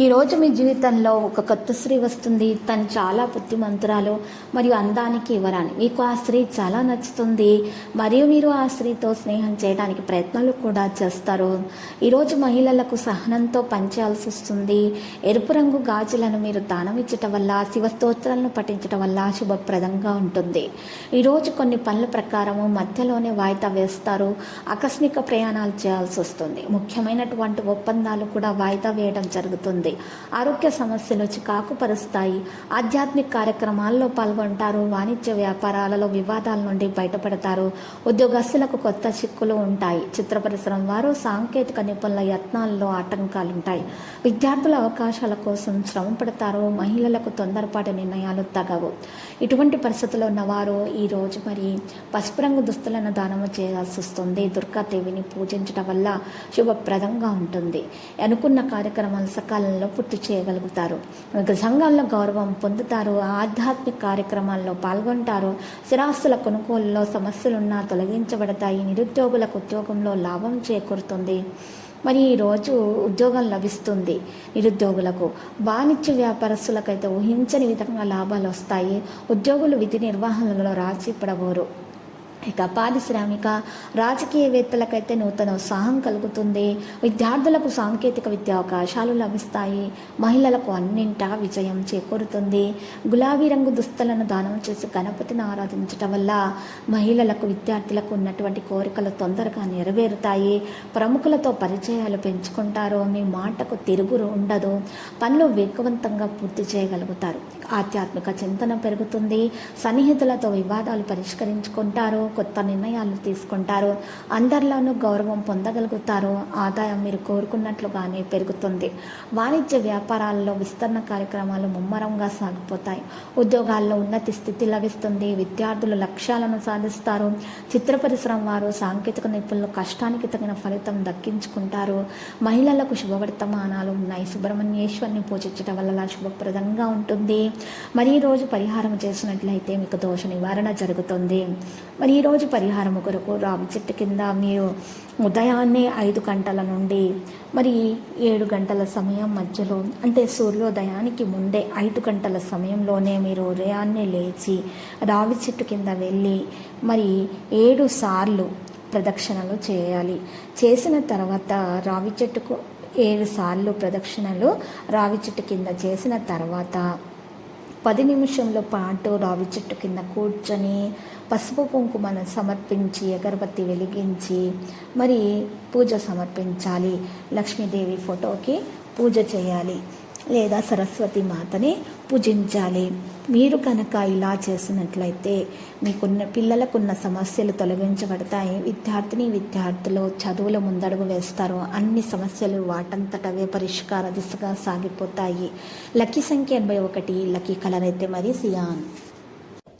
ఈ రోజు మీ జీవితంలో ఒక కొత్త స్త్రీ వస్తుంది. తను చాలా బుద్ధిమంతురాలు మరియు అందానికి ఇవ్వరాని మీకు ఆ స్త్రీ చాలా నచ్చుతుంది. మరియు మీరు ఆ స్త్రీతో స్నేహం చేయడానికి ప్రయత్నాలు కూడా చేస్తారు. ఈరోజు మహిళలకు సహనంతో పనిచేయాల్సి వస్తుంది. ఎరుపు రంగు గాజులను మీరు దానం ఇచ్చటం వల్ల శివస్తోత్రాలను పఠించడం వల్ల శుభప్రదంగా ఉంటుంది. ఈరోజు కొన్ని పనుల ప్రకారము మధ్యలోనే వాయిదా వేస్తారు. ఆకస్మిక ప్రయాణాలు చేయాల్సి వస్తుంది. ముఖ్యమైనటువంటి ఒప్పందాలు కూడా వాయిదా వేయడం జరుగుతుంది. ఆరోగ్య సమస్యలు చికాకుపరుస్తాయి ఆధ్యాత్మిక కార్యక్రమాల్లో పాల్గొంటారు. వాణిజ్య వ్యాపారాలలో వివాదాల నుండి బయటపడతారు. ఉద్యోగస్తులకు కొత్త చిక్కులు ఉంటాయి. చిత్ర పరిశ్రమ వారు సాంకేతిక నిపుణుల యత్నాల్లో ఆటంకాలు ఉంటాయి విద్యార్థుల అవకాశాల కోసం శ్రమ పడతారు. మహిళలకు తొందరపాటు నిర్ణయాలు తగవు. ఇటువంటి పరిస్థితుల్లో ఉన్నవారు ఈ రోజు మరి పసుపు రంగు దుస్తులను దానము చేయాల్సి వస్తుంది. దుర్గాదేవిని పూజించడం వల్ల శుభప్రదంగా ఉంటుంది. అనుకున్న కార్యక్రమాలు సకాలంలో పూర్తి చేయగలుగుతారు. సంఘాల్లో గౌరవం పొందుతారు ఆధ్యాత్మిక కార్యక్రమాల్లో పాల్గొంటారు. స్థిరాస్తుల కొనుగోలులో సమస్యలున్నా తొలగించబడతాయి నిరుద్యోగులకు ఉద్యోగంలో లాభం చేకూరుతుంది. మరి ఈరోజు ఉద్యోగం లభిస్తుంది నిరుద్యోగులకు. వాణిజ్య వ్యాపారస్తులకైతే ఊహించని విధంగా లాభాలు వస్తాయి. ఉద్యోగులు విధి నిర్వహణలో రాజీ పడబోరు. ఇక పారిశ్రామిక రాజకీయవేత్తలకైతే నూతన ఉత్సాహం కలుగుతుంది. విద్యార్థులకు సాంకేతిక విద్యా అవకాశాలు లభిస్తాయి. మహిళలకు అన్నింటా విజయం చేకూరుతుంది. గులాబీ రంగు దుస్తులను దానం చేసి గణపతిని ఆరాధించటం వల్ల మహిళలకు విద్యార్థులకు ఉన్నటువంటి కోరికలు తొందరగా నెరవేరుతాయి. ప్రముఖులతో పరిచయాలు పెంచుకుంటారు. మీ మాటకు తిరుగు ఉండదు. పనులు వేగవంతంగా పూర్తి చేయగలుగుతారు. ఆధ్యాత్మిక చింతన పెరుగుతుంది. సన్నిహితులతో వివాదాలు పరిష్కరించుకుంటారు. కొత్త నిర్ణయాలు తీసుకుంటారు. అందరిలోనూ గౌరవం పొందగలుగుతారు. ఆదాయం మీరు కోరుకున్నట్లుగానే పెరుగుతుంది. వాణిజ్య వ్యాపారాల్లో విస్తరణ కార్యక్రమాలు ముమ్మరంగా సాగిపోతాయి. ఉద్యోగాల్లో ఉన్నతి స్థితి లభిస్తుంది. విద్యార్థులు లక్ష్యాలను సాధిస్తారు. చిత్ర పరిశ్రమ వారు సాంకేతిక నిపుణులు కష్టానికి తగిన ఫలితం దక్కించుకుంటారు. మహిళలకు శుభవర్తమానాలు ఉన్నాయి. సుబ్రహ్మణ్యేశ్వరిని పూజించడం వల్ల శుభప్రదంగా ఉంటుంది. మరి రోజు పరిహారం చేసినట్లయితే మీకు దోష నివారణ జరుగుతుంది. మరి ఈరోజు పరిహారం కొరకు రావి చెట్టు కింద మీరు ఉదయాన్నే ఐదు గంటల నుండి మరి ఏడు గంటల సమయం మధ్యలో అంటే సూర్యోదయానికి ముందే ఐదు గంటల సమయంలోనే మీరు ఉదయాన్నే లేచి రావి చెట్టు కింద వెళ్ళి మరి ఏడు సార్లు ప్రదక్షిణలు చేయాలి. చేసిన తర్వాత రావి చెట్టుకు ఏడు సార్లు ప్రదక్షిణలు రావి చెట్టు కింద చేసిన తర్వాత పది నిమిషంలో పాటు రావి చెట్టు కింద కూర్చొని పసుపు కుంకుమను సమర్పించి అగరబత్తి వెలిగించి మరి పూజ సమర్పించాలి. లక్ష్మీదేవి ఫోటోకి పూజ చేయాలి. లేదా సరస్వతి మాతని పూజించాలి. మీరు కనుక ఇలా చేసినట్లయితే మీకున్న పిల్లలకున్న సమస్యలు తొలగించబడతాయి. విద్యార్థిని విద్యార్థులు చదువుల ముందడుగు వేస్తారు. అన్ని సమస్యలు వాటంతటవే పరిష్కార దిశగా సాగిపోతాయి. లక్కీ సంఖ్య ఎనభై ఒకటి లక్కీ కలర్ అయితే మరి సియాన్.